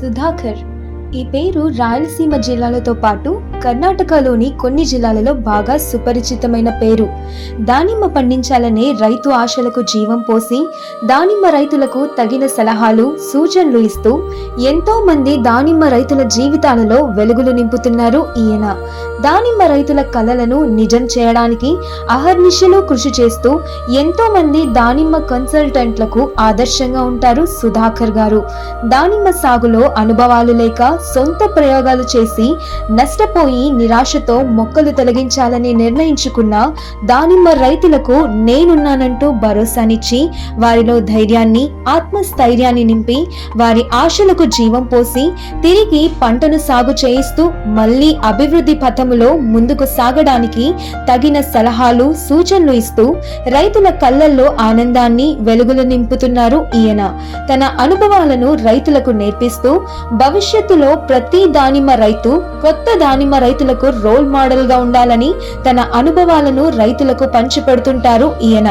సుధాకర్ ఈ పేరు రాయలసీమ జిల్లాలతో పాటు కర్ణాటకలోని కొన్ని జిల్లాలలో బాగా సుపరిచితమైన పేరు. దానిమ్మ పండించాలనే రైతు ఆశలకు జీవం పోసి దానిమ్మ రైతులకు తగిన సలహాలు సూచనలు ఇస్తూ ఎంతో మంది దానిమ్మ రైతుల జీవితాలలో వెలుగులు నింపుతున్నారు ఈయన. దానిమ్మ రైతుల కలలను నిజం చేయడానికి అహర్నిశలు కృషి చేస్తూ ఎంతో మంది దానిమ్మ కన్సల్టెంట్లకు ఆదర్శంగా ఉంటారు సుధాకర్ గారు. దానిమ్మ సాగులో అనుభవాలు లేక సొంత ప్రయోగాలు చేసి నష్టపోయి నిరాశతో మొక్కలు తొలగించాలని నిర్ణయించుకున్న దానిమ్మ రైతులకు నేనున్నానంటూ భరోసానిచ్చి వారిలో ధైర్యాన్ని ఆత్మస్థైర్యాన్ని నింపి వారి ఆశలకు జీవం పోసి తిరిగి పంటను సాగు చేయిస్తూ మళ్ళీ అభివృద్ధి పథములో ముందుకు సాగడానికి తగిన సలహాలు సూచనలు ఇస్తూ రైతుల కళ్ళల్లో ఆనందాన్ని వెలుగులు నింపుతున్నారు ఈయన. తన అనుభవాలను రైతులకు నేర్పిస్తూ భవిష్యత్తులో ప్రతి దానిమ్మ రైతు కొత్త దానిమ్మ రైతులకు రోల్ మోడల్గా ఉండాలని తన అనుభవాలను రైతులకు పంచిపెడుతుంటారు ఈయన.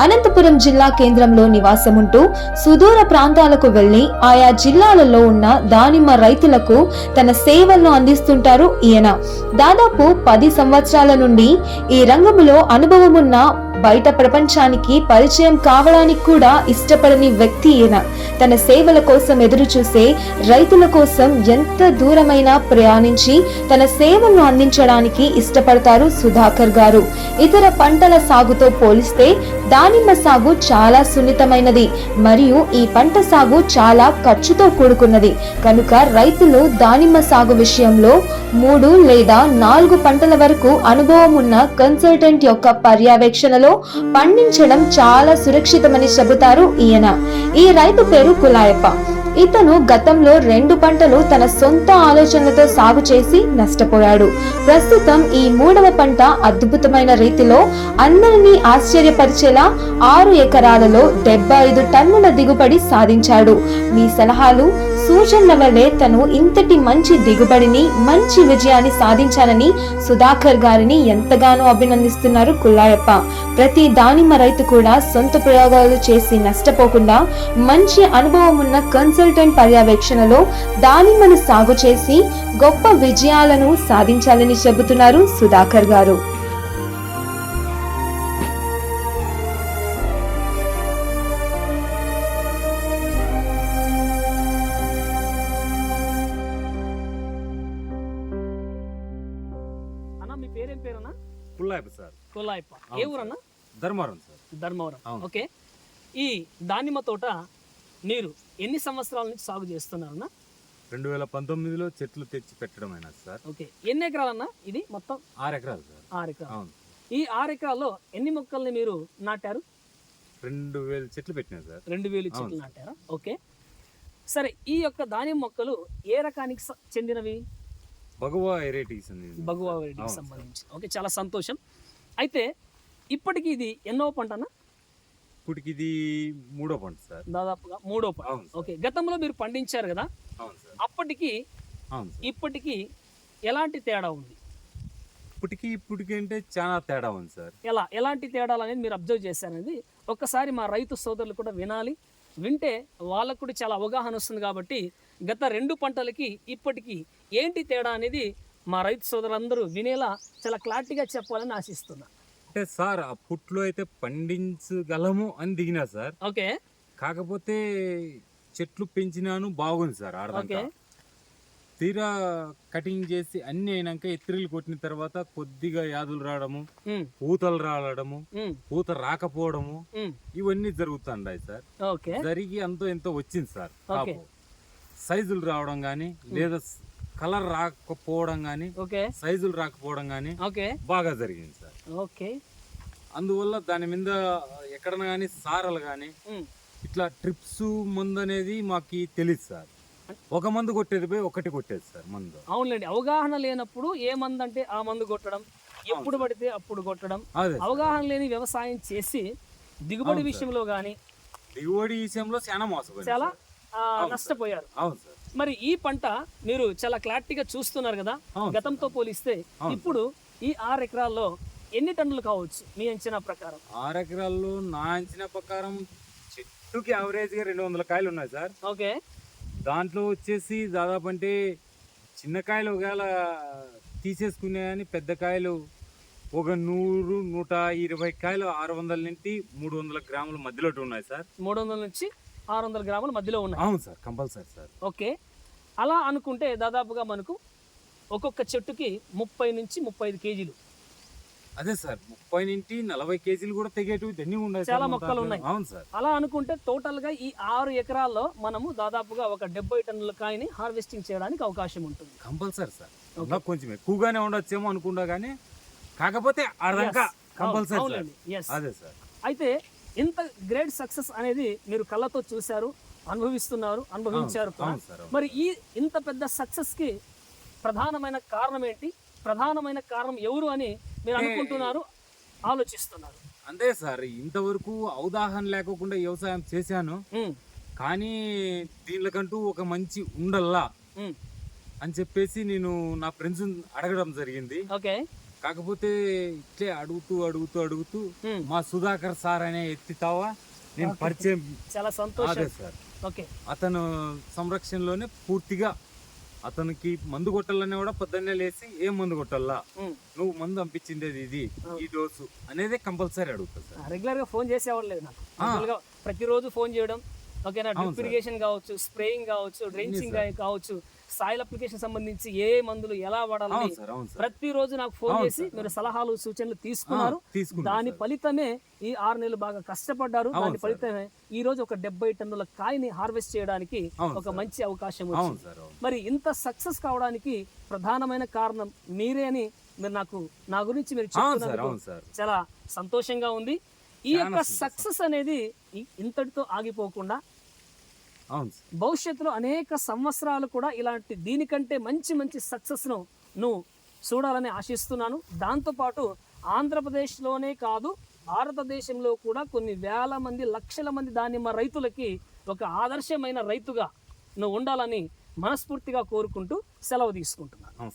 అనంతపురం జిల్లా కేంద్రంలో నివాసముంటూ సుదూర ప్రాంతాలకు వెళ్ళి ఆయా జిల్లాలలో ఉన్న దానిమ్మ రైతులకు తన సేవలను అందిస్తుంటారు ఈయన. దాదాపు పది సంవత్సరాల నుండి ఈ రంగంలో అనుభవమున్న బయట ప్రపంచానికి పరిచయం కావడానికి కూడా ఇష్టపడని వ్యక్తి ఈయన. తన సేవల కోసం ఎదురు చూసే రైతుల కోసం ఎంత దూరమైనా ప్రయాణించి తన సేవలను అందించడానికి ఇష్టపడతారు సుధాకర్ గారు. ఇతర పంటల సాగుతో పోలిస్తే దానిమ్మ సాగు చాలా సున్నితమైనది. మరియు ఈ పంట సాగు చాలా ఖర్చుతో కూడుకున్నది. కనుక రైతులు దానిమ్మ సాగు విషయంలో మూడు లేదా నాలుగు పంటల వరకు అనుభవం ఉన్న కన్సల్టెంట్ యొక్క పర్యవేక్షణలో పండించడం చాలా సురక్షితమని చెబుతారు ఈయన. ఈ రైతు పేరు కులాయప్ప. ఇతను గతంలో రెండు పంటలు తన సొంత ఆలోచనలతో సాగు చేసి నష్టపోయాడు. ప్రస్తుతం ఈ మూడవ పంట అద్భుతమైన రీతిలో అందరినీ ఆశ్చర్యపరిచేలా ఆరు ఎకరాలలో డెబ్బై ఐదు టన్నుల దిగుబడి సాధించాడు. మీ సలహాలు సూచనల వల్లే తను ఇంతటి మంచి దిగుబడిని మంచి విజయాన్ని సాధించాలని సుధాకర్ గారిని ఎంతగానో అభినందిస్తున్నారు కుల్లాయప్ప. ప్రతి దానిమ్మ రైతు కూడా సొంత ప్రయోగాలు చేసి నష్టపోకుండా మంచి అనుభవం ఉన్న కన్సల్టెంట్ పర్యవేక్షణలో దానిమ్మను సాగు చేసి గొప్ప విజయాలను సాధించాలని చెబుతున్నారు సుధాకర్ గారు. పుల్లాయప సార్. కొల్లాయప్ప ఏ ఊరన్నా? ధర్మవరం సార్. ధర్మవరం. ఓకే. ఈ దానిమ్మ తోట మీరు ఎన్ని సంవత్సరాల నుంచి సాగు చేస్తున్నారన్నా? రెండు వేల పంతొమ్మిదిలో చెట్లు తెచ్చి పెట్టడం అయినా సార్? ఓకే. ఎన్ని ఎకరాలన్నా ఇది మొత్తం? ఆరు ఎకరాలు సార్. ఆరు ఎకరాలు. ఈ ఆరు ఎకరాల్లో ఎన్ని మొక్కల్ని మీరు నాటారు? రెండు వేల చెట్లు పెట్టినా సార్. రెండు వేలు చెట్లు. నాటారా? ఓకే. సరే ఈ యొక్క ధాన్యం మొక్కలు ఏ రకానికి చెందినవి? భగవా వెరైటీస్ బగువా వెరైటీకి. సంబంధించి. ఓకే చాలా సంతోషం. అయితే ఇప్పటికి ఇది ఎన్నో పంటనా? ఇప్పటికి ఇది మూడో పంట సార్. దాదాపుగా మూడో పంట. ఓకే గతంలో మీరు పండించారు కదా? అవును సార్. అప్పటికి ఇప్పటికి ఎలాంటి తేడా ఉంది? ఇప్పటికి ఇప్పటికి అంటే చాలా తేడా ఉంది సార్. ఎలా? ఎలాంటి తేడాలు అనేది మీరు అబ్జర్వ్ చేశారనేది ఒక్కసారి మా రైతు సోదరులు కూడా వినాలి. వింటే వాళ్ళకు కూడా చాలా అవగాహన వస్తుంది కాబట్టి గత రెండు పంటలకి ఇప్పటికి ఏంటి తేడా అనేది మా రైతు సోదరులందరూ వినేలా చాలా క్లారిటీగా చెప్పాలని ఆశిస్తున్నా. అంటే సార్ అప్పట్లో అయితే పండించగలము అని దిగినా సార్. ఓకే. కాకపోతే చెట్లు పెంచినాను బాగుంది సార్ ఆడదాకా. ఓకే. తీరా కటింగ్ చేసి అన్ని అయినాక ఎత్తిరిలు కొట్టిన తర్వాత కొద్దిగా యాదులు రావడము ఉమ్, పూతలు రావడము ఉమ్, పూత రాకపోవడము ఉమ్, ఇవన్నీ జరుగుతుండాయి సార్. ఓకే. జరిగి అంతో ఎంతో వచ్చింది సార్ ఓకే. కాపు. సైజులు రావడం కానీ లేదా కలర్ రాకపోవడం కానీ ఓకే. సైజులు రాకపోవడం కానీ ఓకే. బాగా జరిగింది సార్. ఓకే. అందువల్ల దాని మీద ఎక్కడన్నా కానీ సారలు కానీ ఇట్లా ట్రిప్స్ మందు అనేది మాకు తెలియదు సార్. ఒక మందు కొట్టేది పోయి ఒకటి కొట్టేది సార్ మందు. అవునులేండి. అవగాహన లేనప్పుడు ఏ మందు అంటే ఆ మందు కొట్టడం ఎప్పుడు పడితే అప్పుడు కొట్టడం అదే. అవగాహన లేని వ్యవసాయం చేసి దిగుబడి. విషయంలో కానీ దిగుబడి విషయంలో చాలా మోసపోయింది చాలా. నష్టపోయారు. అవును సార్. మరి ఈ పంట మీరు చాలా క్లారిటీగా చూస్తున్నారు కదా? గతంతో పోలిస్తే ఇప్పుడు ఈ ఆరు ఎకరాల్లో ఎన్ని టన్నులు కావచ్చు మీ అంచనా ప్రకారం? ఆరు ఎకరాల్లో నా అంచనా ప్రకారం చెట్టుకి యావరేజ్గా రెండు వందల కాయలు ఉన్నాయి సార్. ఓకే. దాంట్లో వచ్చేసి దాదాపు అంటే చిన్న కాయలు ఒకవేళ తీసేసుకునే కానీ పెద్ద కాయలు ఒక నూరు నూట ఇరవై కాయలు ఆరు వందల నుండి మూడు వందల గ్రాముల మధ్యలో ఉన్నాయి సార్. మూడు వందల నుంచి ఆరు వందల గ్రాముల మధ్యలో ఉన్నాయి. అవును సార్ కంపల్సరీ సార్. ఓకే. అలా అనుకుంటే దాదాపుగా మనకు ఒక్కొక్క చెట్టుకి ముప్పై నుంచి ముప్పై ఐదు కేజీలు. అదే సార్ ముప్పై నుండి నలభై కేజీలు కూడా తెగేటివి అన్ని ఉన్నాయి చాలా మొక్కలు. ఉన్నాయి. అవును సార్. అలా అనుకుంటే టోటల్గా ఈ ఆరు ఎకరాల్లో మనము దాదాపుగా ఒక డెబ్బై టన్నుల కాయని హార్వెస్టింగ్ చేయడానికి అవకాశం ఉంటుంది. Compulsory sir. ఇంకా కొంచెం ఎక్కువగానే ఉండొచ్చేమో అనుకుంటా కానీ కాకపోతే కంపల్సరీ అదే సార్. అయితే ఇంత గ్రేట్ సక్సెస్ అనేది మీరు కళ్ళతో చూశారు అనుభవిస్తున్నారు అనుభవించారు. మరి ఈ ఇంత పెద్ద సక్సెస్కి ప్రధానమైన కారణం ఏంటి? ప్రధానమైన కారణం ఎవరు అని మీరు అనుకుంటున్నారు ఆలోచిస్తున్నారు? అంతే సార్ ఇంతవరకు అవగాహన లేకోకుండా వ్యవసాయం చేశాను. కానీ దీనికంటూ ఒక మంచి ఉండల్లా అని చెప్పేసి నేను నా ఫ్రెండ్స్ అడగడం జరిగింది. ఓకే. కాకపోతే ఇట్లే అడుగుతూ అడుగుతూ అడుగుతూ మా సుధాకర్ సార్ అనే ఎత్తితావా? నేను పరిచయం చాలా సంతోషం. సార్. ఓకే. అతను సంరక్షణలోనే పూర్తిగా అతనికి మందు కొట్టాలనే కూడా పొద్దున్నే లేచి ఏం మందు కొట్టాలా. నువ్వు మందు పంపించింది ఇది ఈ డోసు అనేది కంపల్సరీ అడుగుతా సార్. రెగ్యులర్గా ఫోన్ చేసేవాళ్ళు లేదు నాకు. ప్రతిరోజు ఫోన్ చేయడం ఓకేనా? డ్రిప్. ఇరిగేషన్ కావచ్చు స్ప్రేయింగ్ కావచ్చు డ్రెంచింగ్ కావచ్చు సాయిల్ అప్లికేషన్ సంబంధించి ఏ మందులు ఎలా వాడాలని ప్రతిరోజు నాకు ఫోన్ చేసి మీరు సలహాలు సూచనలు తీసుకున్నారు దాని. ఫలితమే ఈ ఆరు నెలలు బాగా కష్టపడ్డారు దాని. ఫలితమే ఈ రోజు ఒక డెబ్బై టన్నుల కాయని హార్వెస్ట్ చేయడానికి ఒక. మంచి అవకాశం వచ్చింది మరి ఇంత సక్సెస్ కావడానికి ప్రధానమైన కారణం మీరే అని మీరు నాకు నా గురించి మీరు చాలా సంతోషంగా ఉంది ఈ యొక్క. సక్సెస్ అనేది ఇంతటితో ఆగిపోకుండా భవిష్యత్తులో అనేక సంవత్సరాలు కూడా ఇలాంటి దీనికంటే మంచి మంచి సక్సెస్ను నువ్వు చూడాలని ఆశిస్తున్నాను. దాంతోపాటు ఆంధ్రప్రదేశ్లోనే కాదు భారతదేశంలో కూడా కొన్ని వేల మంది లక్షల మంది దానిమ్మ రైతులకి ఒక ఆదర్శమైన రైతుగా నువ్వు ఉండాలని మనస్ఫూర్తిగా కోరుకుంటూ సెలవు తీసుకుంటున్నాను.